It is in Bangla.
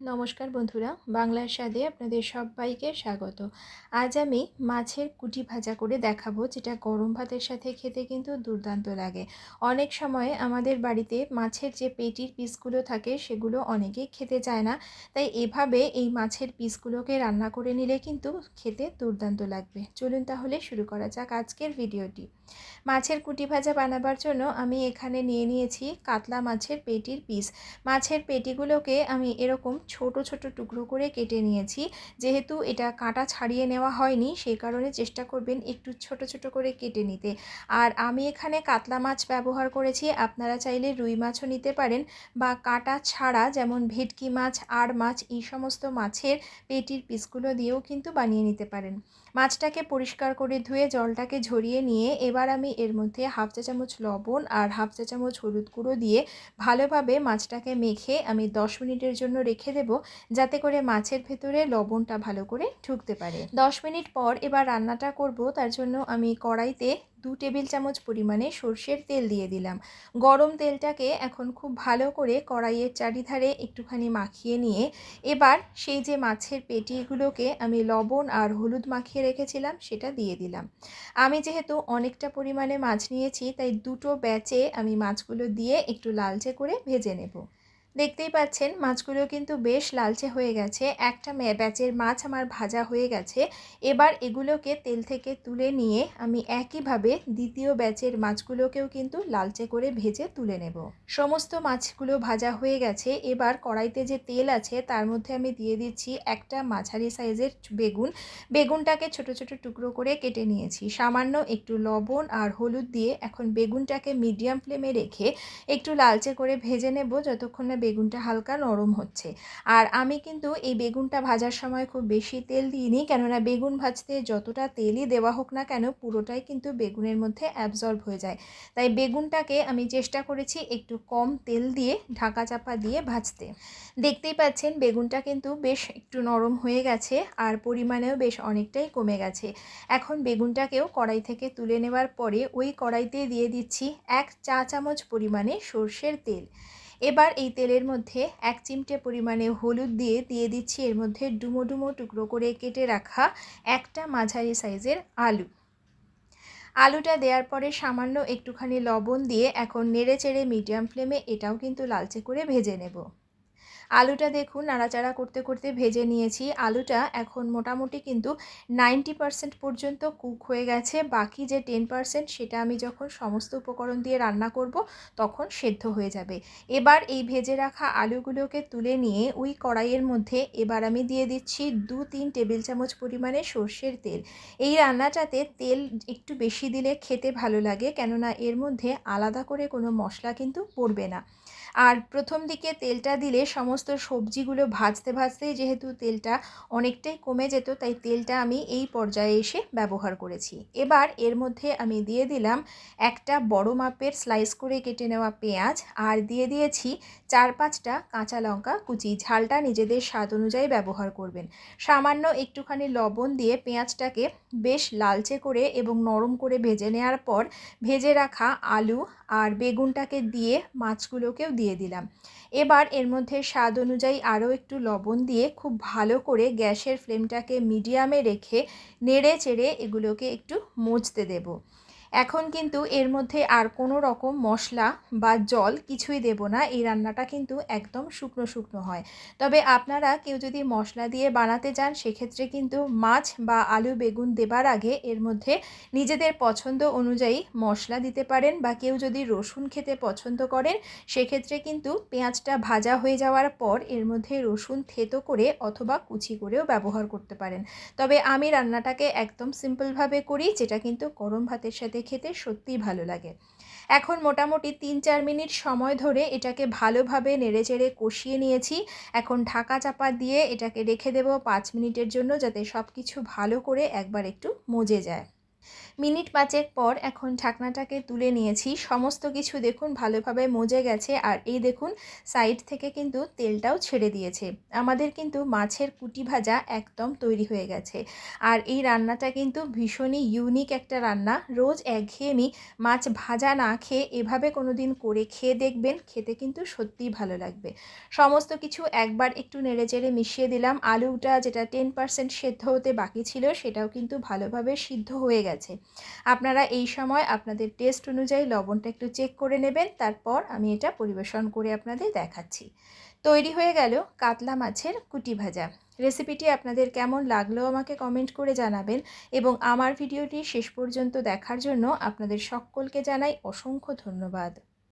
নমস্কার বন্ধুরা, বাংলার স্বাদে আপনাদের সবাইকে স্বাগত। আজ আমি মাছের কুটি ভাজা করে দেখাবো, যেটা গরম ভাতের সাথে খেতে কিন্তু দুর্দান্ত লাগে। অনেক সময় আমাদের বাড়িতে মাছের যে পেটির পিসগুলো থাকে, সেগুলো অনেকেই খেতে চায় না। তাই এভাবে এই মাছের পিসগুলোকে রান্না করে নিলে কিন্তু খেতে দুর্দান্ত লাগবে। চলুন তাহলে শুরু করা যাক আজকের ভিডিওটি। মাছের কুটি ভাজা বানাবার জন্য আমি এখানে নিয়ে নিয়েছি কাতলা মাছের পেটির পিস। মাছের পেটিগুলোকে আমি এরকম ছোট ছোট টুকরো করে কেটে নিয়েছি। যেহেতু এটা কাঁটা ছাড়িয়ে নেওয়া হয়নি, সেই কারণে চেষ্টা করবেন একটু ছোট ছোট করে কেটে নিতে। আর আমি এখানে কাতলা মাছ ব্যবহার করেছি, আপনারা চাইলে রুই মাছও নিতে পারেন বা কাঁটা ছাড়া যেমন ভেটকি মাছ আর মাছ, এই সমস্ত মাছের পেটির পিসগুলো দিয়েও কিন্তু বানিয়ে নিতে পারেন। মাছটাকে পরিষ্কার করে ধুয়ে জলটাকে ঝরিয়ে নিয়ে এবার আমি এর মধ্যে হাফ চা চামচ লবণ আর হাফ চা চামচ হলুদ গুঁড়ো দিয়ে ভালোভাবে মাছটাকে মেখে আমি দশ মিনিটের জন্য রেখে দেব যাতে করে মাছের ভেতরে লবণটা ভালো করে ঢুকতে পারে। দশ মিনিট পর এবার রান্নাটা করব, তার জন্য আমি কড়াইতে দু টেবিল চামচ পরিমাণে সর্ষের তেল দিয়ে দিলাম। গরম তেলটাকে এখন খুব ভালো করে কড়াইয়ের চারিধারে একটুখানি মাখিয়ে নিয়ে এবার সেই যে মাছের পেটিগুলোকে আমি লবণ আর হলুদ মাখিয়ে রেখেছিলাম, সেটা দিয়ে দিলাম। আমি যেহেতু অনেকটা পরিমাণে মাছ নিয়েছি, তাই দুটো ব্যাচে আমি মাছগুলো দিয়ে একটু লালচে করে ভেজে নেব। দেখতেই পাচ্ছেন মাছগুলো কিন্তু বেশ লালচে হয়ে গেছে। একটা ব্যাচের মাছ আমার ভাজা হয়ে গেছে। এবার এগুলোকে তেল থেকে তুলে নিয়ে আমি একইভাবে দ্বিতীয় ব্যাচের মাছগুলোকেও কিন্তু লালচে করে ভেজে তুলে নেব। সমস্ত মাছগুলো ভাজা হয়ে গেছে। এবার কড়াইতে যে তেল আছে তার মধ্যে আমি দিয়ে দিচ্ছি একটা মাঝারি সাইজের বেগুন। বেগুনটাকে ছোট ছোট টুকরো করে কেটে নিয়েছি। সামান্য একটু লবণ আর হলুদ দিয়ে এখন বেগুনটাকে মিডিয়াম ফ্লেমে রেখে একটু লালচে করে ভেজে নেব। যতক্ষণ বেগুনটা হালকা নরম হচ্ছে। আর আমি কিন্তু এই বেগুনটা ভাজার সময় খুব বেশি তেল দিইনি, কেননা বেগুন ভাজতে যতটা তেলই দেওয়া হোক না কেন, পুরোটাই কিন্তু বেগুনের মধ্যে অ্যাবজর্ব হয়ে যায়। তাই বেগুনটাকে আমি চেষ্টা করেছি একটু কম তেল দিয়ে, ঢাকা চাপা দিয়ে ভাজতে। দেখতেই পাচ্ছেন বেগুনটা কিন্তু বেশ একটু নরম হয়ে গেছে আর পরিমাণেও বেশ অনেকটাই কমে গেছে। এখন বেগুনটাকেও কড়াই থেকে তুলে নেওয়ার পরে ওই কড়াইতে দিয়ে দিচ্ছি এক চা চামচ পরিমাণে সর্ষের তেল। এবার এই তেলের মধ্যে এক চিমটে পরিমাণে হলুদ দিয়ে দিয়ে দিচ্ছি। এর মধ্যে ডুমো ডুমো টুকরো করে কেটে রাখা একটা মাঝারি সাইজের আলু। আলুটা দেওয়ার পরে সামান্য একটুখানি লবণ দিয়ে এখন নেড়ে চেড়ে মিডিয়াম ফ্লেমে এটাও কিন্তু লালচে করে ভেজে নেব। আলুটা দেখুন, নাড়াচাড়া করতে করতে ভেজে নিয়েছি। আলুটা এখন মোটামুটি কিন্তু নাইনটি পারসেন্ট পর্যন্ত কুক হয়ে গেছে। বাকি যে টেন পারসেন্ট সেটা আমি যখন সমস্ত উপকরণ দিয়ে রান্না করব, তখন সেদ্ধ হয়ে যাবে। এবার এই ভেজে রাখা আলুগুলোকে তুলে নিয়ে ওই কড়াইয়ের মধ্যে এবার আমি দিয়ে দিচ্ছি দু তিন টেবিল চামচ পরিমাণে সর্ষের তেল। এই রান্নাটাতে তেল একটু বেশি দিলে খেতে ভালো লাগে, কেননা এর মধ্যে আলাদা করে কোনো মশলা কিন্তু পড়বে না। আর প্রথম দিকে তেলটা দিলে সমস্ত সবজিগুলো ভাজতে ভাজতেই যেহেতু তেলটা অনেকটাই কমে যেত, তাই তেলটা আমি এই পর্যায়ে এসে ব্যবহার করেছি। এবার এর মধ্যে আমি দিয়ে দিলাম একটা বড় মাপের স্লাইস করে কেটে নেওয়া পেঁয়াজ, আর দিয়ে দিয়েছি চার পাঁচটা কাঁচা লঙ্কা কুচি। ঝালটা নিজেদের স্বাদ অনুযায়ী ব্যবহার করবেন। সামান্য একটুখানি লবণ দিয়ে পেঁয়াজটাকে বেশ লালচে করে এবং নরম করে ভেজে নেওয়ার পর ভেজে রাখা আলু আর বেগুনটাকে দিয়ে মাছগুলোকেও দিয়ে দিলাম। এবার এর মধ্যে স্বাদ অনুযায়ী আরও একটু লবণ দিয়ে খুব ভালো করে গ্যাসের ফ্লেমটাকে মিডিয়ামে রেখে নেড়ে চেড়ে এগুলোকে একটু মুছতে দেবো। এখন কিন্তু এর মধ্যে আর কোনো রকম মশলা বা জল কিছুই দেব না। এই রান্নাটা কিন্তু একদম শুকনো শুকনো হয়। তবে আপনারা কেউ যদি মশলা দিয়ে বানাতে যান সেক্ষেত্রে কিন্তু মাছ বা আলু বেগুন দেবার আগে এর মধ্যে নিজেদের পছন্দ অনুযায়ী মশলা দিতে পারেন বা কেউ যদি রসুন খেতে পছন্দ করেন, সেক্ষেত্রে কিন্তু পেঁয়াজটা ভাজা হয়ে যাওয়ার পর এর মধ্যে রসুন থেতো করে অথবা কুচি করেও ব্যবহার করতে পারেন। তবে আমি রান্নাটাকে একদম সিম্পলভাবে করি, যেটা কিন্তু গরম ভাতের সাথে খেতে সত্যিই ভালো লাগে। এখন মোটামুটি তিন চার মিনিট সময় ধরে এটাকে ভালোভাবে নেড়েচেড়ে কষিয়ে নিয়েছি। এখন ঢাকা চাপা দিয়ে এটাকে রেখে দেবো পাঁচ মিনিটের জন্য যাতে সব কিছু ভালো করে একবার একটু মজে যায়। মিনিট পাঁচেক পর এখন ঢাকনাটাকে তুলে নিয়েছি। সমস্ত কিছু দেখুন, ভালোভাবে মজে গেছে। আর এই দেখুন, সাইড থেকে কিন্তু তেলটাও ছেড়ে দিয়েছে। আমাদের কিন্তু মাছের কুটি ভাজা একদম তৈরি হয়ে গেছে। আর এই রান্নাটা কিন্তু ভীষণই ইউনিক একটা রান্না। রোজ একঘেয়েমি মাছ ভাজা না খেয়ে এভাবে কোনো দিন করে খেয়ে দেখবেন, খেতে কিন্তু সত্যিই ভালো লাগবে। সমস্ত কিছু একবার একটু নেড়ে চেড়ে মিশিয়ে দিলাম। আলুটা যেটা টেন পার্সেন্ট সেদ্ধ হতে বাকি ছিল, সেটাও কিন্তু ভালোভাবে সিদ্ধ হয়ে গেছে। আপনারা এই সময় আপনাদের টেস্ট অনুযায়ী লবণটা একটু চেক করে নেবেন, তারপর আমি এটা পরিবেশন করে আপনাদের দেখাচ্ছি। তৈরি হয়ে গেল কাতলা মাছের কুটি ভাজা। রেসিপিটি আপনাদের কেমন লাগল আমাকে কমেন্ট করে জানাবেন এবং আমার ভিডিওটি শেষ পর্যন্ত দেখার জন্য আপনাদের সকলকে জানাই অসংখ্য ধন্যবাদ।